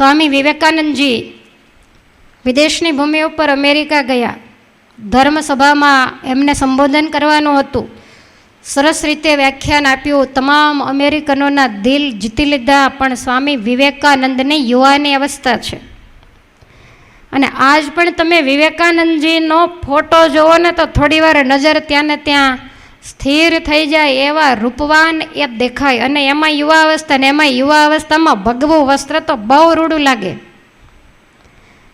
સ્વામી વિવેકાનંદજી વિદેશની ભૂમિ ઉપર અમેરિકા ગયા. ધર્મસભામાં એમને સંબોધન કરવાનું હતું. સરસ રીતે વ્યાખ્યાન આપ્યું. તમામ અમેરિકનોના દિલ જીતી લીધા, પણ સ્વામી વિવેકાનંદની યુવાની અવસ્થા છે. અને આજ પણ તમે વિવેકાનંદજીનો ફોટો જુઓ ને તો થોડી વાર નજર ત્યાં ને ત્યાં સ્થિર થઈ જાય એવા રૂપવાન એ દેખાય. અને એમાં યુવા અવસ્થા ને એમાં યુવા અવસ્થામાં ભગવું વસ્ત્ર તો બહુ રૂડું લાગે.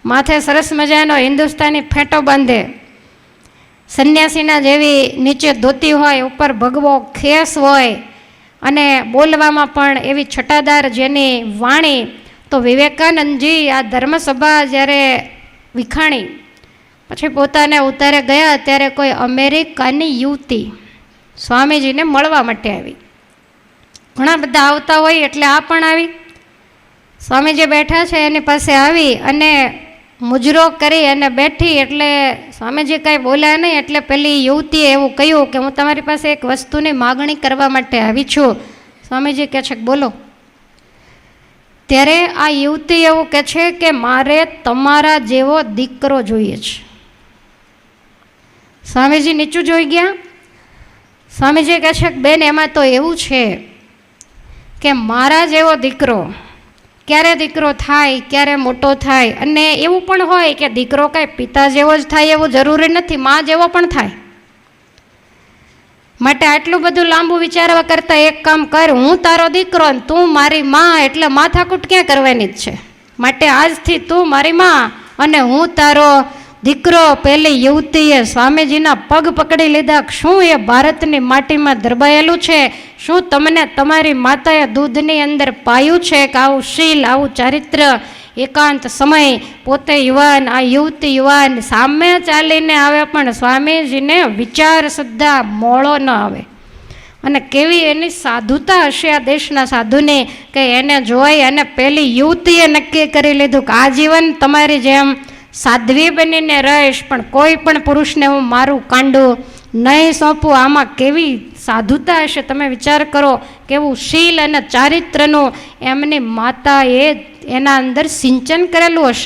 માથે સરસ મજાનો હિન્દુસ્તાની ફેંટો બાંધે. સંન્યાસીના જેવી નીચે ધોતી હોય, ઉપર ભગવો ખેસ હોય, અને બોલવામાં પણ એવી છટાદાર જેની વાણી તો વિવેકાનંદજી આ ધર્મસભા જ્યારે વિખાણી, પછી પોતાને ઉતારે ગયા ત્યારે કોઈ અમેરિકાની યુવતી સ્વામીજીને મળવા માટે આવી. ઘણા બધા આવતા હોય એટલે આ પણ આવી. સ્વામીજી બેઠા છે એની પાસે આવી અને મુજરો કરી અને બેઠી એટલે સ્વામીજી કાંઈ બોલ્યા નહીં એટલે પેલી યુવતીએ એવું કહ્યું કે હું તમારી પાસે એક વસ્તુની માગણી કરવા માટે આવી છું. સ્વામીજી કહે છે બોલો. ત્યારે આ યુવતી એવું કહે છે કે મારે તમારા જેવો દીકરો જોઈએ છે. સ્વામીજી નીચું જોઈ ગયા. સ્વામીજી કહે છે બેન, એમાં તો એવું છે કે મારા જેવો દીકરો ક્યારે દીકરો થાય, ક્યારે મોટો થાય અને એવું પણ હોય કે દીકરો કાંઈ પિતા જેવો જ થાય એવું જરૂરી નથી, મા જેવો પણ થાય. માટે આટલું બધું લાંબુ વિચારવા કરતાં એક કામ કર, હું તારો દીકરો ને તું મારી માં એટલે માથાકૂટ ક્યાં કરવાની જ છે? માટે આજથી તું મારી માં અને હું તારો દીકરો પેલી યુવતીએ સ્વામીજીના પગ પકડી લીધા. શું એ ભારતની માટીમાં દરબાયેલું છે? શું તમને તમારી માતાએ દૂધની અંદર પાયું છે કે આવું શીલ, આવું ચારિત્ર? એકાંત સમય પોતે યુવાન, આ યુવતી યુવાન સામે ચાલીને આવે પણ સ્વામીજીને વિચાર સુદ્ધા મોળો ન આવે. અને કેવી એની સાધુતા હશે આ દેશના સાધુની કે એને જોઈ અને પેલી યુવતીએ નક્કી કરી લીધું કે આ જીવન તમારી જેમ સાધ્વી બનીને રહીશ, પણ કોઈ પણ પુરુષને હું મારું કાંડું નહીં સોંપું. આમાં કેવી સાધુતા હશે? તમે વિચાર કરો, કેવું શીલ અને ચારિત્રનું એમની માતાએ એના અંદર સિંચન કરેલું હશે.